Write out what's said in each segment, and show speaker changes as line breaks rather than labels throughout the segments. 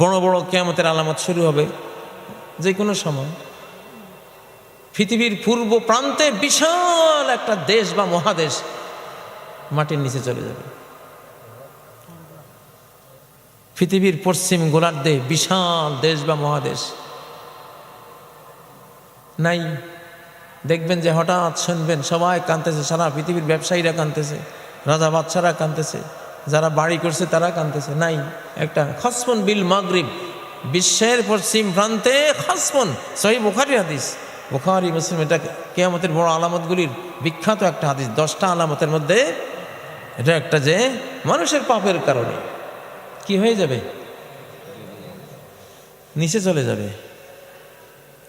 বড় বড় কেয়ামতের আলামত শুরু হবে, যে কোনো সময়। পৃথিবীর পূর্ব প্রান্তে বিশাল একটা দেশ বা মহাদেশ মাটির নিচে চলে যাবে। পৃথিবীর পশ্চিম গোলার্ধে বিশাল দেশ বা মহাদেশ। নাই, দেখবেন যে হঠাৎ শুনবেন সবাই কানতেছে সারা পৃথিবীর ব্যবসায়ীরা কানতেছে রাজা বাচ্চারা কানতেছে যারা বাড়ি করছে তারা কানতেছে নাই, একটা খসমন বিল মাগরিব। বিশ্বের পশ্চিম প্রান্তে খসমন। সহি বুখারি হাদিস। বুখারি, মুসলিম, এটা কেয়ামতের বড় আলামতগুলির বিখ্যাত একটা হাদিস। দশটা আলামতের মধ্যে এটা একটা যে মানুষের পাপের কারণে। কি হয়ে যাবে? নিচে চলে যাবে।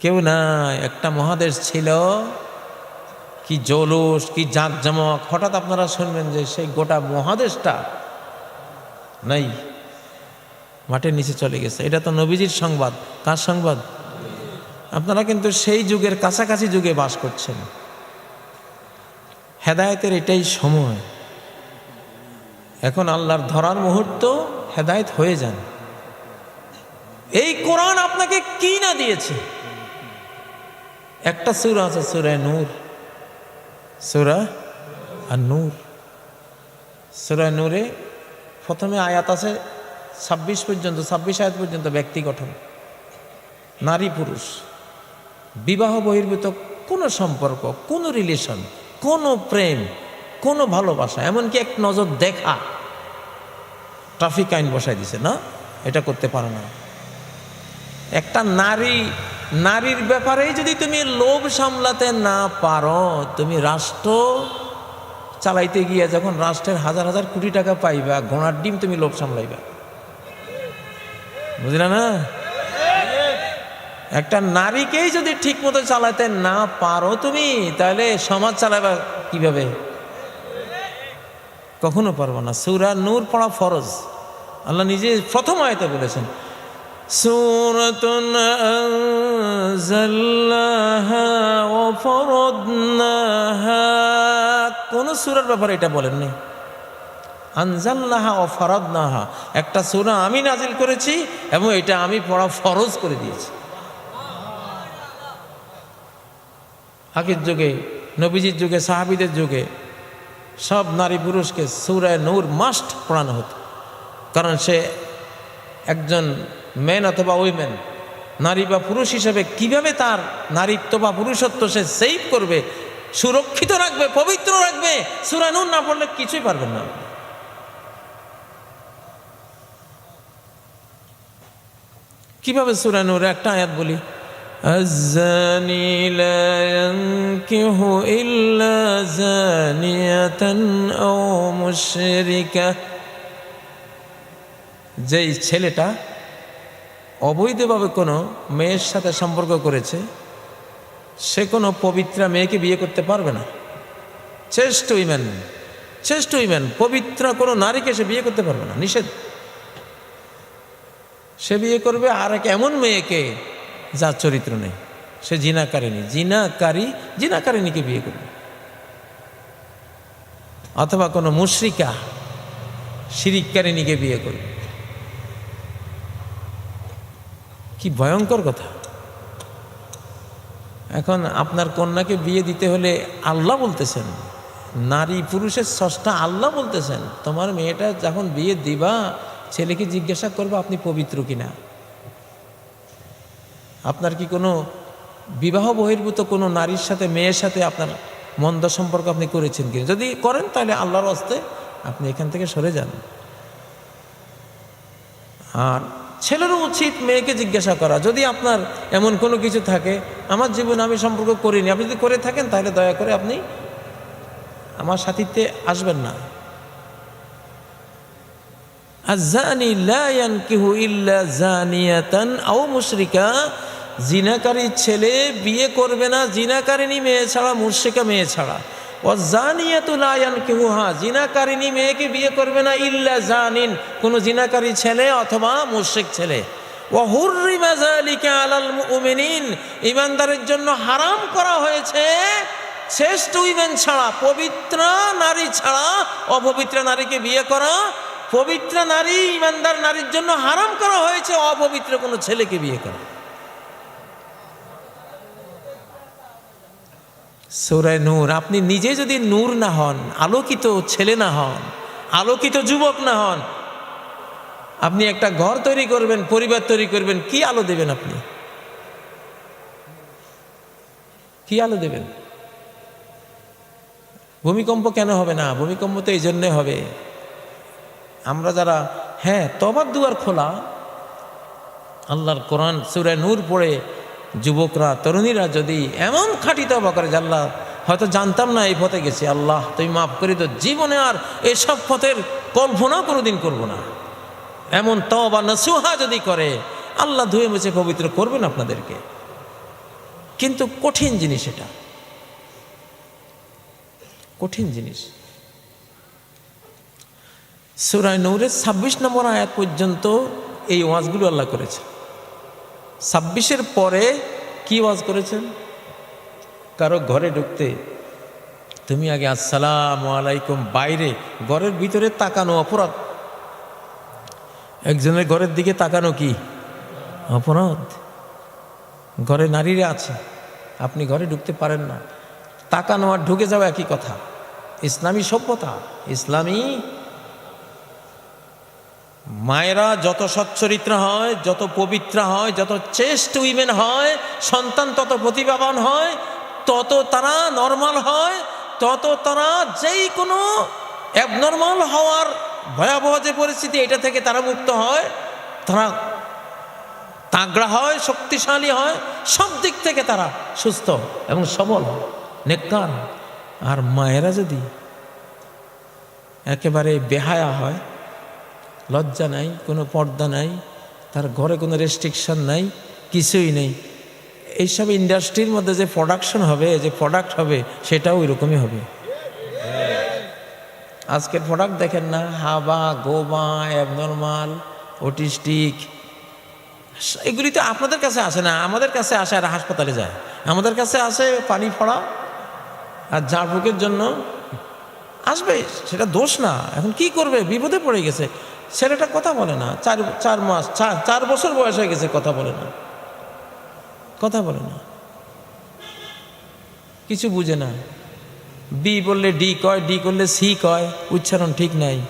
কেউ নাই, একটা মহাদেশ ছিল। কি জৌলুস, কি জাঁকজমক। হঠাৎ আপনারা শুনবেন যে সেই গোটা মহাদেশটা নাই। মাটির নিচে চলে গেছে। এটা তো নবীজির সংবাদ। কার সংবাদ? আপনারা কিন্তু সেই যুগের কাছাকাছি যুগে বাস করছেন। হেদায়েতের এটাই সময়। এখন আল্লাহর ধরার মুহূর্ত হেদায়েত হয়ে যান। এই কোরআন আপনাকে কি না দিয়েছে? একটা সুরা আছে সুরায় নূর। সুরা আর নূর সুরায় নূরে প্রথমে আয়াত আছে ছাব্বিশ পর্যন্ত, ছাব্বিশ আয়াত পর্যন্ত ব্যক্তি গঠন। নারী পুরুষ। বিবাহ বহির্ভূত কোনো সম্পর্ক, কোনো রিলেশন কোনো প্রেম, কোনো ভালোবাসা, এমনকি এক নজর দেখা। ট্রাফিক আইন বসাই দিছে, না? এটা করতে পারে না। একটা নারী, নারীর ব্যাপারেই যদি তুমি লোভ সামলাতে না পারো, তুমি রাষ্ট্র চালাইতে গিয়ে যখন রাষ্ট্রের হাজার হাজার কোটি টাকা পাইবা, ঘোড়ার ডিম তুমি লোভ সামলাইবা। বুঝলে না? একটা নারীকেই যদি ঠিক মতো চালাতে না পারো তুমি, তাহলে সমাজ চালাবা কীভাবে? কখনো পারব না। সুরা নূর পড়া ফরজ। আল্লাহ নিজে প্রথম আয়তে বলেছেন আনজালনাহা ওয়া ফরদনাহা। কোন সূরার ব্যাপারে এটা বলেননি। আনজালনাহা ও ফরদনাহা। একটা সূরা আমি নাজিল করেছি এবং এটা আমি পড়া ফরজ করে দিয়েছি। আগের যুগে, নবীজির যুগে, সাহাবিদের যুগে সব নারী পুরুষকে সুরায় নূর মাস্ট পড়ানো হতো। কারণ সে একজন ম্যান অথবা উইমেন নারী বা পুরুষ হিসেবে কীভাবে তার নারীত্ব বা পুরুষত্ব সে সেভ করবে সুরক্ষিত রাখবে পবিত্র রাখবে সুরায় নূর না পড়লে কিছুই পারবেন না কিভাবে সুরায় নূর একটা আয়াত বলি الزاني لا ينكح إلا زانية أو مشركة যেই ছেলেটা অবৈধভাবে কোনো মেয়ের সাথে সম্পর্ক করেছে সে কোনো পবিত্রা মেয়েকে বিয়ে করতে পারবে না। শ্রেষ্ঠ উইম্যান শ্রেষ্ঠ উইম্যান পবিত্র কোনো নারীকে সে বিয়ে করতে পারবে না, নিষেধ। সে বিয়ে করবে আর এক এমন মেয়েকে যার চরিত্র নেই। সে জিনাকারিনী জিনাকারী জিনাকারিনীকে বিয়ে করবে। অথবা কোনো মুশ্রিকা শিরিকারিনীকে বিয়ে করবে। কি ভয়ঙ্কর কথা। এখন আপনার কন্যাকে বিয়ে দিতে হলে আল্লাহ বলতেছেন, নারী পুরুষের ষষ্ঠা আল্লাহ বলতেছেন, তোমার মেয়েটা যখন বিয়ে দিবা, ছেলেকে জিজ্ঞাসা করব আপনি পবিত্র কিনা? আপনার কি কোনো বিবাহ বহির্ভূত কোনো নারীর সাথে, মেয়ের সাথে আপনার মন্দ সম্পর্ক আপনি করেছেন কিনা? যদি করেন তাহলে আল্লাহর হস্তে আপনি এখান থেকে সরে যান। আর ছেলেরও উচিত মেয়েকে জিজ্ঞাসা করা। যদি আপনার এমন কোনো কিছু থাকে, আমার জীবনে আমি সম্পর্ক করিনি, আপনি যদি করে থাকেন, তাহলে দয়া করে আপনি আমার সাথীতে আসবেন না। জিনাকারী ছেলে বিয়ে করবে না জিনাকারিনী মেয়ে ছাড়া মুর্শিকা মেয়ে ছাড়া। জিনাকারিনী মেয়েকে বিয়ে করবে না ইল্লা জানিন, কোনো জিনাকারী ছেলে অথবা মুর্শিক ছেলে। ইমানদারের জন্য হারাম করা হয়েছে শ্রেষ্ঠ উইমেন ছাড়া, পবিত্র নারী ছাড়া অপবিত্র নারীকে বিয়ে করা, পবিত্র নারী ইমানদার নারীর জন্য হারাম করা হয়েছে অপবিত্র কোনো ছেলেকে বিয়ে করা। সৌরায় নূর, আপনি নিজে যদি নূর না হন, আলোকিত ছেলে না হন, আলোকিত যুবক না হন, আপনি একটা ঘর তৈরি করবেন, পরিবার তৈরি করবেন, কি আলো দেবেন আপনি? কি আলো দেবেন? ভূমিকম্প কেন হবে না? ভূমিকম্প তো এই জন্যে হবে। আমরা যারা হ্যাঁ তবার দুয়ার খোলা, আল্লাহর কোরআন সুরে নূর পড়ে যুবকরা, তরুণীরা যদি এমন খাঁটি তবা করে যে আল্লাহ, হয়তো জানতাম না এই পথে গেছি, আল্লাহ তুমি মাফ করি তো জীবনে আর এসব পথের কল্পনা কোনোদিন করব না। এমন তবা নসুহা যদি করে, আল্লাহ ধুয়ে মুছে পবিত্র করবেন আপনাদেরকে। কিন্তু কঠিন জিনিস এটা। কঠিন জিনিস। সুরায় নৌরের ছাব্বিশ নম্বর আয়াত পর্যন্ত এই ওয়াজগুলো আল্লাহ করেছে ছাব্বিশের পরে কি ওয়াজ করেছেন? কারও ঘরে ঢুকতে, তুমি আগে আসসালাম আলাইকুম, বাইরে, ঘরের ভিতরে তাকানো অপরাধ। একজনের ঘরের দিকে তাকানো কি? অপরাধ? ঘরে নারীরা আছে, আপনি ঘরে ঢুকতে পারেন না। তাকানো আর ঢুকে যাওয়া একই কথা। ইসলামী সভ্যতা, ইসলামী মায়েরা যত সচ্চরিত্র হয়, যত পবিত্র হয়, যত চেস্ট উইমেন হয়, সন্তান তত প্রতিভাবান হয়, তত তারা নর্মাল হয়, তত তারা যেই কোনো অ্যাবনর্মাল হওয়ার ভয়াবহ যে পরিস্থিতি, এটা থেকে তারা মুক্ত হয়, তারা তাগড়া হয়, শক্তিশালী হয়, সব দিক থেকে তারা সুস্থ এবং সবল, নেককার। আর মায়েরা যদি একেবারে বেহায়া হয় লজ্জা নাই, কোনো পর্দা নাই, তার ঘরে কোনো রেস্ট্রিকশন নাই, কিছুই নেই। এইসব ইন্ডাস্ট্রির মধ্যে যে প্রোডাকশন হবে, যে প্রোডাক্ট হবে, সেটাও ওইরকমই হবে। আজকের প্রোডাক্ট দেখেন না, হাবা, গোবা অ্যাবনর্মাল অটিস্টিক এগুলি তো আপনাদের কাছে আসে না, আমাদের কাছে আসে আর হাসপাতালে যায়। আমাদের কাছে আসে পানি ফড়া আর ঝাড়ফুঁকের জন্য। আসবে, সেটা দোষ না। এখন কি করবে? বিপদে পড়ে গেছে। ছেলেটা কথা বলে না, চার চার মাস, চার বছর বয়স হয়ে গেছে, কথা বলে না। কথা বলে না। কিছু বুঝে না। বি বললে ডি কয়, ডি করলে সি কয়, উচ্চারণ ঠিক নাই।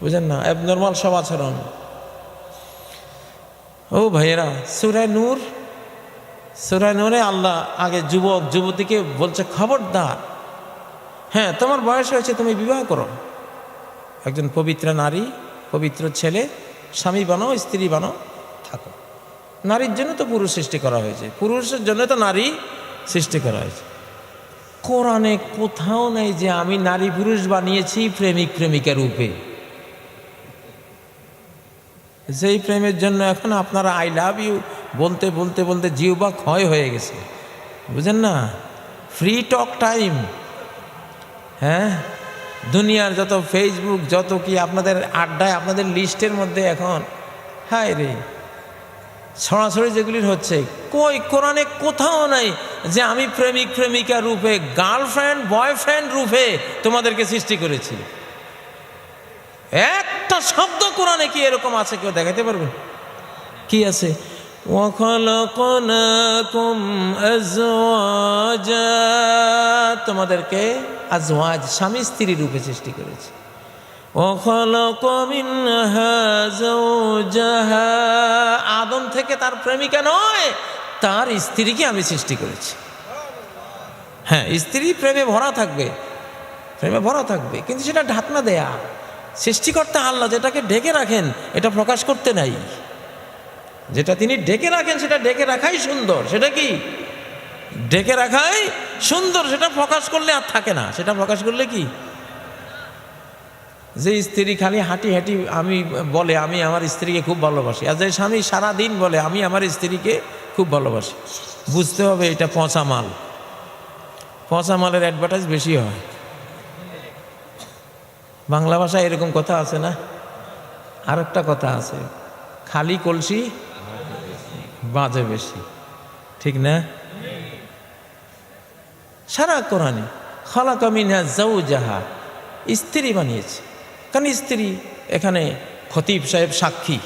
বুঝেন না? অ্যাবনর্মাল সব আচরণ ও ভাইয়েরা, সুরায় নূর, সুরায় নূরে আল্লাহ আগে যুবক, যুবতীকে বলছে, খবরদার। হ্যাঁ তোমার বয়স হয়েছে, তুমি বিবাহ করো। একজন পবিত্র নারী, পবিত্র ছেলে, স্বামী বানো, স্ত্রী বানো, থাকো। নারীর জন্য তো পুরুষ সৃষ্টি করা হয়েছে। পুরুষের জন্য তো নারী সৃষ্টি করা হয়েছে। কোরআনে কোথাও নেই যে আমি নারী পুরুষ বানিয়েছি প্রেমিক প্রেমিকা রূপে। যেই প্রেমের জন্য এখন আপনারা আই লাভ ইউ বলতে বলতে বলতে জিওবা ক্ষয় হয়ে গেছে। বুঝেন না? ফ্রি টক টাইম হ্যাঁ? দুনিয়ার যত ফেসবুক যত কি আপনাদের আড্ডায়, আপনাদের লিস্টের মধ্যে এখন, হায় রে। সরাসরি যেগুলির হচ্ছে, কই কোরআনে কোথাও নাই যে আমি প্রেমিক, প্রেমিকা রূপে গার্লফ্রেন্ড বয়ফ্রেন্ড রূপে তোমাদেরকে সৃষ্টি করেছি। একটা শব্দ কোরআনে কি এরকম আছে কেউ দেখাতে পারবে? কি আছে? তোমাদেরকে আজওয়াজ স্বামী স্ত্রীর রূপে সৃষ্টি করেছে। আদম থেকে তার প্রেমিকা নয়, তার স্ত্রীকে আমি সৃষ্টি করেছি। হ্যাঁ স্ত্রী প্রেমে ভরা থাকবে, প্রেমে ভরা থাকবে, কিন্তু সেটা ঢাকনা দেয়া। সৃষ্টিকর্তা আল্লাহ যেটাকে ডেকে রাখেন, এটা প্রকাশ করতে নাই। যেটা তিনি ডেকে রাখেন, সেটা ডেকে রাখাই সুন্দর। সেটা কি? ডেকে রাখাই সুন্দর, সেটা প্রকাশ করলে আর থাকে না। সেটা প্রকাশ করলে কি? যে স্ত্রী খালি হাঁটি হাঁটি আমি বলে, আমি আমার স্ত্রীকে খুব ভালোবাসি। আর যে স্বামী সারাদিন বলে, আমি আমার স্ত্রীকে খুব ভালোবাসি। বুঝতে হবে এটা পচা মাল। পচা মালের অ্যাডভার্টাইজ বেশি হয়। বাংলা ভাষায় এরকম কথা আছে না? আর একটা কথা আছে। খালি কলসি বাজে বেশি। ঠিক না? সারা কোরআনে খালা কামিনা জাউ জাহা স্ত্রী বানিয়েছে। কারণ স্ত্রী এখানে খতিব সাহেব সাক্ষী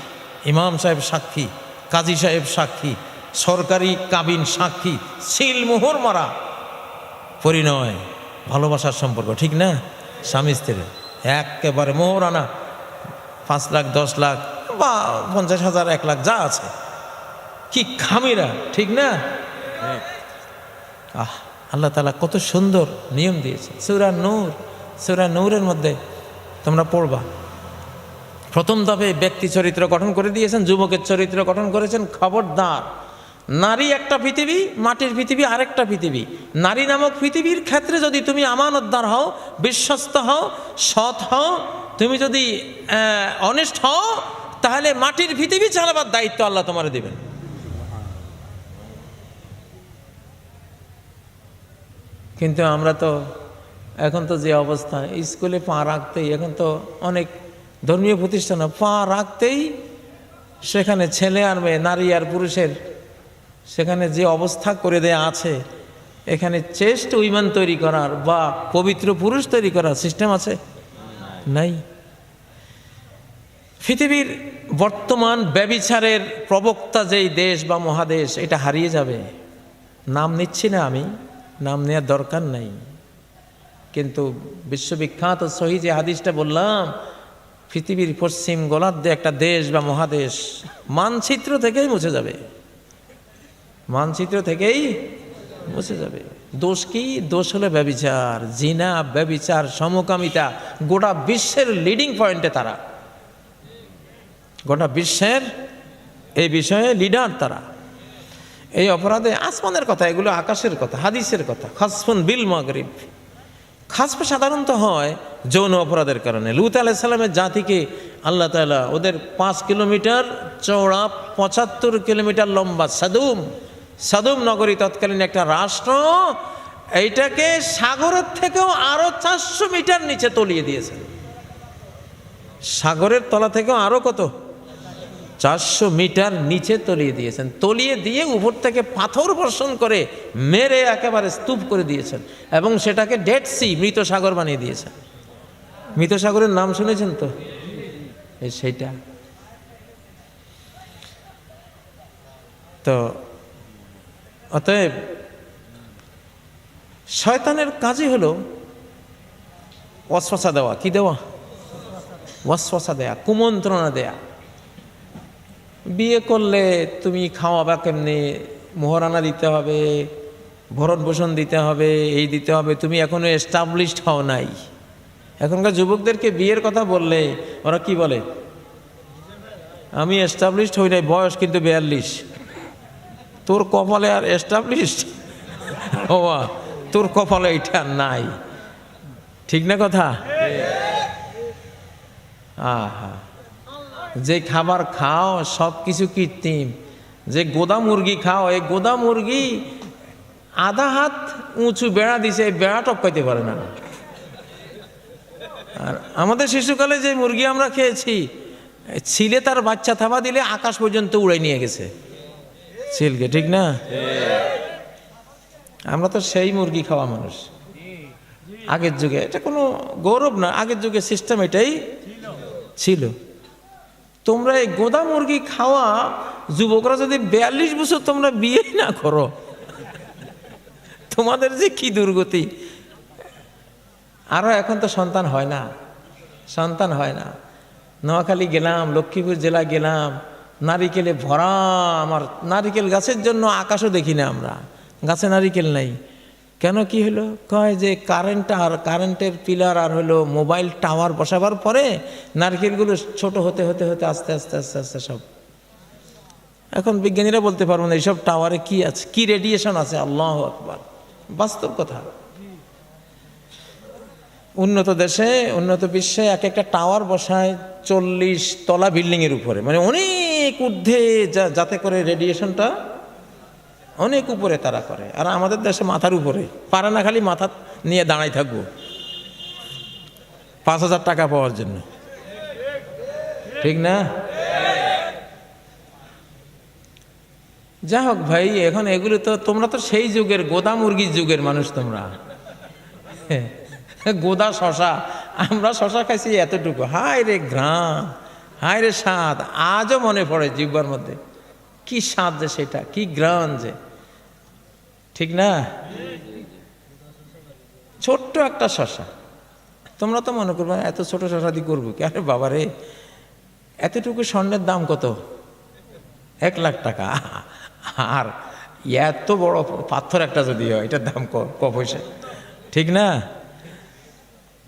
ইমাম সাহেব সাক্ষী কাজী সাহেব সাক্ষী সরকারি কাবিন সাক্ষী সিল মোহর মারা। পরিণয় ভালোবাসার সম্পর্ক ঠিক না? স্বামী স্ত্রীর। একেবারে মোহর আনা পাঁচ লাখ দশ লাখ বা পঞ্চাশ হাজার এক লাখ যা আছে। কি খামিরা ঠিক না? আহ। আল্লাহ তালা কত সুন্দর নিয়ম দিয়েছে সুরা নূর, সুরা নূরের মধ্যে তোমরা পড়বা। প্রথম দফে ব্যক্তি চরিত্র গঠন করে দিয়েছেন, যুবকের চরিত্র গঠন করেছেন খবরদার। নারী একটা পৃথিবী, মাটির পৃথিবী আরেকটা পৃথিবী। নারী নামক পৃথিবীর ক্ষেত্রে যদি তুমি আমানতদার হও, বিশ্বস্ত হও, সৎ হও, তুমি যদি অনেস্ট হও, তাহলে মাটির পৃথিবী চালাবার দায়িত্ব আল্লাহ তোমার দেবেন। কিন্তু আমরা তো এখন তো যে অবস্থা, স্কুলে পা রাখতেই এখন তো অনেক ধর্মীয় প্রতিষ্ঠান পা রাখতেই সেখানে ছেলে আর মেয়ে, নারী আর পুরুষের সেখানে যে অবস্থা করে দেয়া আছে, এখানে চেস্ট উইমান তৈরি করার বা পবিত্র পুরুষ তৈরি করার সিস্টেম আছে? নাই। পৃথিবীর বর্তমান ব্যবিচারের প্রবক্তা যেই দেশ বা মহাদেশ, এটা হারিয়ে যাবে। নাম নিচ্ছি না আমি। নাম নেওয়ার দরকার নাই। কিন্তু বিশ্ববিখ্যাত সহি যে হাদিসটা বললাম, পৃথিবীর পশ্চিম গোলার্ধে একটা দেশ বা মহাদেশ, মানচিত্র থেকেই মুছে যাবে। মানচিত্র থেকেই মুছে যাবে। দোষ কি? দোষ হলো ব্যবিচার, জিনা, ব্যবিচার, সমকামিতা, গোটা বিশ্বের লিডিং পয়েন্টে তারা। গোটা বিশ্বের এই বিষয়ে লিডার তারা। এই অপরাধে আসমানের কথা, এগুলো আকাশের কথা, হাদিসের কথা। খাসফুন বিল মগরিব। খাসফ সাধারণত হয় যৌন অপরাধের কারণে। লুত আলাইসাল্লামের জাতিকে আল্লাহ তালা ওদের পাঁচ কিলোমিটার চৌড়া পঁচাত্তর কিলোমিটার লম্বা সাদুম সাদুম নগরী তৎকালীন একটা রাষ্ট্র, এইটাকে সাগরের থেকেও আরও চারশো মিটার নিচে তলিয়ে দিয়েছেন সাগরের তলা থেকেও আরও কত? চারশো মিটার নিচে তলিয়ে দিয়েছেন। তলিয়ে দিয়ে উপর থেকে পাথর বর্ষণ করে মেরে একেবারে স্তূপ করে দিয়েছেন এবং সেটাকে ডেড সি মৃত সাগর বানিয়ে দিয়েছেন। মৃত সাগরের নাম শুনেছেন তো? সেইটা তো অতএব শয়তানের কাজই হলো ওয়াসওয়াসা দেওয়া। কি দেওয়া? ওয়াসওয়াসা দেয়া, কুমন্ত্রণা দেয়া। বিয়ে করলে তুমি খাওয়াবা কেমনি? মোহরানা দিতে হবে, ভরণ পোষণ দিতে হবে, এই দিতে হবে। তুমি এখনও এস্টাবলিশড হও নাই। এখনকার যুবকদেরকে বিয়ের কথা বললে ওরা কি বলে? আমি এস্টাবলিশড হই নাই, বয়স কিন্তু বিয়াল্লিশ। তোর কপালে আর এস্টাবলিশড হওয়া তোর কপালে এটা নাই। ঠিক না কথা? আহা। যে খাবার খাও সব কিছু কৃত্রিম। যে গোদা মুরগি খাও, এই গোদা মুরগি আধা হাত উঁচু বেড়া দিছে, এই বেড়া টপকাইতে পারে না। আর আমাদের শিশুকালে যে মুরগি আমরা খেয়েছি ছিলে তার বাচ্চা থাবা দিলে আকাশ পর্যন্ত উড়ে নিয়ে গেছে। ছিলকে, ঠিক না? আমরা তো সেই মুরগি খাওয়া মানুষ। আগের যুগে, এটা কোনো গৌরব না, আগের যুগে সিস্টেম এটাই ছিল। তোমরা এই গোদা মুরগি খাওয়া যুবকরা যদি বিয়াল্লিশ বছর তোমরা বিয়ে না করো, তোমাদের যে কি দুর্গতি? আরও এখন তো সন্তান হয় না, সন্তান হয় না। নোয়াখালী গেলাম, লক্ষ্মীপুর জেলা গেলাম, নারিকেলে ভরা আমার, নারিকেল গাছের জন্য আকাশও দেখি না আমরা, গাছে নারিকেল নাই। কেন কি হলো? কয় যে কারেন্ট আর কারেন্টের পিলার আর হলো মোবাইল টাওয়ার বসাবার পরে নারকেলগুলো ছোট হতে হতে হতে, আস্তে আস্তে আস্তে আস্তে সব। এখন বিজ্ঞানীরা বলতে পারব না এইসব টাওয়ারে কি আছে, কি রেডিয়েশন আছে? আল্লাহ আকবার। বাস্তব কথা। উন্নত দেশে, উন্নত বিশ্বে এক একটা টাওয়ার বসায় চল্লিশ তলা বিল্ডিংয়ের উপরে। মানে অনেক ঊর্ধ্বে যাতে করে রেডিয়েশনটা অনেক উপরে তারা করে, আর আমাদের দেশে মাথার উপরে। পারে না খালি মাথা নিয়ে দাঁড়াই থাকব। পাঁচ হাজার টাকা পাওয়ার জন্য। ঠিক না? যা হোক ভাই, এখন এগুলো তো তোমরা তো সেই যুগের গোদা মুরগির যুগের মানুষ তোমরা। গোদা শশা, আমরা শশা খাইছি এতটুকু। হায় রে ঘ্রাণ, হায় রে স্বাদ, আজও মনে পড়ে জিব্বার মধ্যে। কি স্বাদ যে সেটা, কি গ্রান যে। ঠিক না? ছোট্ট একটা শশা। তোমরা তো মনে করবে, এত ছোট শশা দিয়ে করব কি? আরে বাবা রে এতটুকু স্বর্ণের দাম কত? এক লাখ টাকা। আর এত বড় পাথর একটা যদি হয়, এটার দাম ক পয়সা? ঠিক না?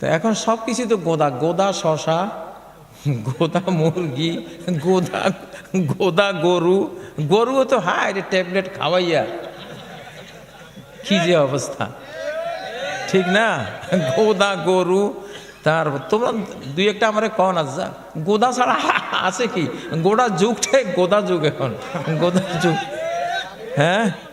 তো এখন সব কিছু তো গোদা গোদা শশা, গোদা মুরগি, গোদা গোদা গরু। গরুও তো, হায় রে, ট্যাবলেট খাওয়াইয়া কি যে অবস্থা? ঠিক না? গোদা গরু, তার তোমরা দুই একটা আমার কন আছে গোদা ছাড়া আছে কি? গোদা যুগটাই গোদা যুগ এখন। গোদা যুগ। হ্যাঁ?